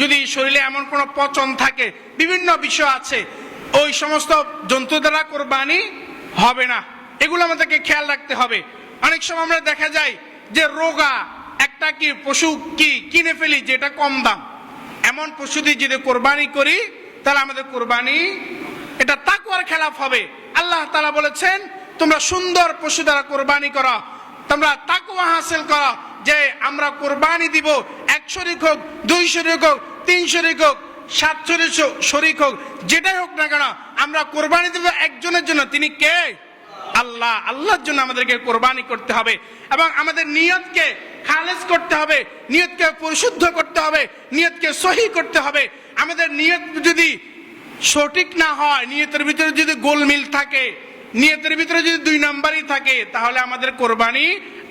যদি শরীরে এমন কোনো পচন থাকে, বিভিন্ন বিষয় আছে, ওই সমস্ত জন্তু দ্বারা কোরবানি হবে না। এগুলো আমাদেরকে খেয়াল রাখতে হবে। অনেক সময় আমরা দেখা যায় যে রোগা, একটা কি পশু কি কিনে ফেলি যেটা কম দাম। এমন পশু দিয়ে যদি কোরবানি করি, তাহলে আমাদের কোরবানি, এটা তাকুয়ার খেলাফ হবে। আল্লাহ তালা বলেছেন, তোমরা সুন্দর পশু দ্বারা কোরবানি করো, তোমরা তাকুয়া হাসিল করো, যে আমরা কোরবানি দিব এক শরিক হোক দুই শরিক হোক তিন শরিক হোক সাত শরিক হোক, যেটাই হোক না কেন, আমরা কোরবানি দিব একজনের জন্য। তিনি কে? আল্লাহ। আল্লাহর জন্য আমাদেরকে কোরবানি করতে হবে এবং আমাদের নিয়তকে খালেজ করতে হবে, নিয়তকে পরিশুদ্ধ করতে হবে, নিয়তকে সহি করতে হবে। আমাদের নিয়ত যদি সঠিক না হয়, নিয়তের ভিতরে যদি গোলমিল থাকে, নিয়তের ভিতরে যদি দুই নাম্বারই থাকে, তাহলে আমাদের কোরবানি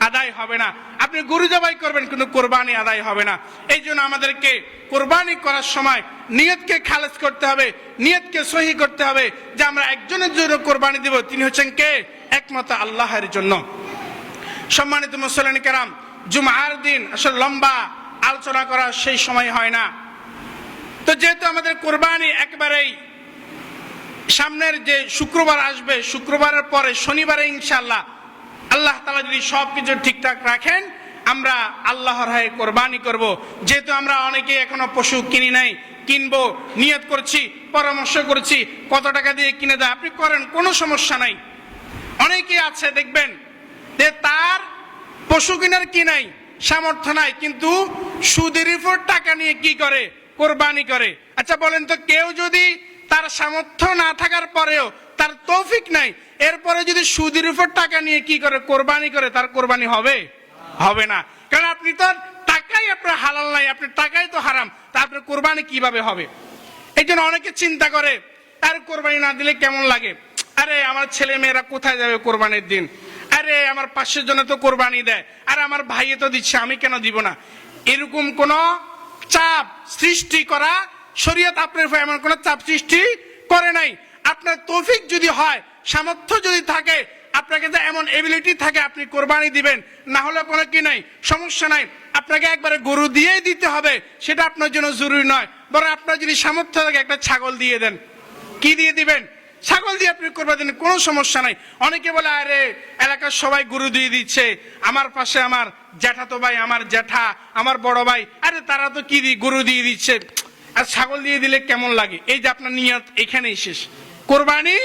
আদায় হবে না। আপনি গরু জবাই করবেন, কিন্তু কোরবানি আদায় হবে না। এই জন্য আমাদেরকে কোরবানি করার সময় নিয়তকে খালেজ করতে হবে, নিয়তকে সহি করতে হবে, যে আমরা একজনের জন্য কোরবানি দেব, তিনি হচ্ছেন কে? একমাত্র আল্লাহের জন্য। সম্মানিত মুসলিন কেরাম, জুমার দিন আসলে লম্বা আলোচনা করার সেই সময় হয় না। তো যেহেতু আমাদের কোরবানি একেবারেই সামনের যে শুক্রবার আসবে, শুক্রবারের পরে শনিবারে ইনশাল্লাহ আল্লাহ তালা যদি সব কিছু ঠিকঠাক রাখেন আমরা আল্লাহর হায় কোরবানি করব। যেহেতু আমরা অনেকে এখনও পশু কিনি নাই, কিনবো, নিয়ত করছি, পরামর্শ করছি, কত টাকা দিয়ে কিনে দেয়, আপনি করেন, কোনো সমস্যা নাই। অনেকে আছে, দেখবেন, যে তার পশু কেনার কি নাই, সামর্থ্য নাই, কিন্তু সুদের উপর টাকা নিয়ে কি করে, কোরবানি করে। আচ্ছা বলেন তো, কেউ যদি তার সামর্থ্য না থাকার পরেও তার তৌফিক নাই, এরপরে যদি সুদের উপর টাকা নিয়ে কি করে, কোরবানি করে, তার কোরবানি হবে? হবে না। কারণ আপনি তো টাকাই আপনার হালাল নাই, আপনার টাকাই তো হারাম, তা আপনার কোরবানি কীভাবে হবে? এই জন্য অনেকে চিন্তা করে, আর, কোরবানি না দিলে কেমন লাগে? আরে, আমার ছেলে মেয়েরা কোথায় যাবে কোরবানির দিন? আরে, আমার পাশের জন্য তো কোরবানি দেয়, আর, আমার ভাইয়ে তো দিচ্ছে, আমি কেন দিব না? এরকম কোন চাপ সৃষ্টি করা শরীয়ত আপনার এমন কোন চাপ সৃষ্টি করে নাই। আপনার তৌফিক যদি হয়, সামর্থ্য যদি থাকে আপনার কাছে এমন এবিলিটি থাকে আপনি কোরবানি দিবেন, না হলে কোনো কি নাই? সমস্যা নাই। আপনাকে একবারে গরু দিয়েই দিতে হবে, সেটা আপনার জন্য জরুরি নয়। বরং আপনার যদি সামর্থ্য থাকে, একটা ছাগল দিয়ে দেন। কি দিয়ে দিবেন? ছাগল দিয়ে আপনি করবা দিন কোনো সমস্যা নাই। অনেকে বলে, আরে, এলাকার সবাই গরু দিয়ে দিচ্ছে। আমার পাশে আমার জ্যাঠা তো ভাই, আমার জ্যাঠা, আমার বড় ভাই। আরে, তারা তো কি গরু দিয়ে দিচ্ছে? আর ছাগল দিয়ে দিলে কেমন লাগে? এই যে আপনার নিয়ত, এখানেই শেষ। কোরবানি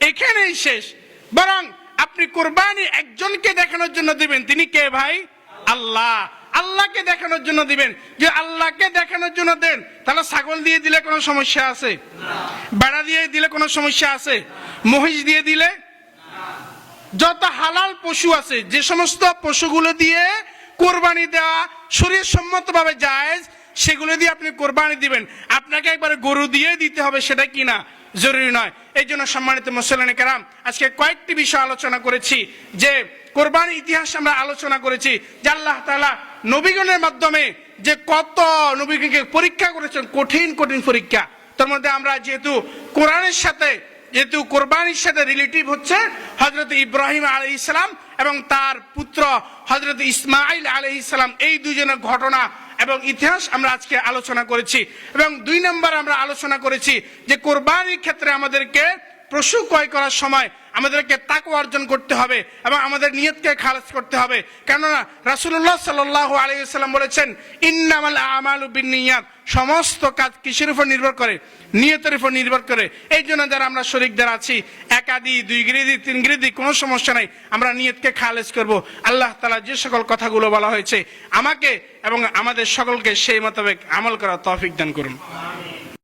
এখানেই শেষ। বরং আপনি কোরবানি একজনকে দেখানোর জন্য দিবেন। তিনি কে ভাই? আল্লাহ। আল্লাহকে দেখানোর জন্য দিবেন। যে আল্লাহকে দেখানোর জন্য দেন, তাহলে ছাগল দিয়ে দিলে কোনো সমস্যা আছে? বেড়া দিয়ে দিলে কোনো সমস্যা আছে? মহিষ দিয়ে দিলে? যত হালাল পশু আছে, যে সমস্ত পশুগুলো দিয়ে কোরবানি দেওয়া শরীর সম্মতভাবে জায়েজ, সেগুলো দিয়ে আপনি কোরবানি দিবেন। আপনাকে একবারে গরু দিয়ে দিতে হবে, সেটা কি না? জরুরি নয়। এই জন্য সম্মানিত মুসলিম কেরাম, আজকে কয়েকটি বিষয় আলোচনা করেছি যে কোরবানির ইতিহাস আমরা আলোচনা করেছি, যে আল্লাহ তাআলা নবীগণের মাধ্যমে যে কত নবীগণকে পরীক্ষা করেছেন, কঠিন কঠিন পরীক্ষা। তার মধ্যে আমরা যেহেতু কোরআনের সাথে, যেহেতু কোরবানির সাথে রিলেটিভ হচ্ছে হজরত ইব্রাহিম আলী ইসলাম এবং তার পুত্র হজরত ইসমাইল আলী ইসলাম এই দুজনের ঘটনা এবং ইতিহাস আমরা আজকে আলোচনা করেছি এবং দুই নম্বর আমরা আলোচনা করেছি যে কোরবানির ক্ষেত্রে আমাদেরকে পশু ক্রয় করার সময় আমাদেরকে তাকু অর্জন করতে হবে এবং আমাদের নিয়তকে খালাস করতে হবে। কেননা রাসুল্লাহ সাল্লাহ আলাইসাল্লাম বলেছেন, ইন্নামাল আমালু বিনিয়াত সমস্ত কাজ কিসের উপর নির্ভর করে? নিয়তের উপর নির্ভর করে। এই জন্য যারা আমরা শরিকদের আছি, একাদি দুই গিরিদি তিন গিরিদি কোনো সমস্যা নাই, আমরা নিয়তকে খালেজ করব। আল্লাহ তালা যে সকল কথাগুলো বলা হয়েছে, আমাকে এবং আমাদের সকলকে সেই মোতাবেক আমল করা তৌফিক দান করুন।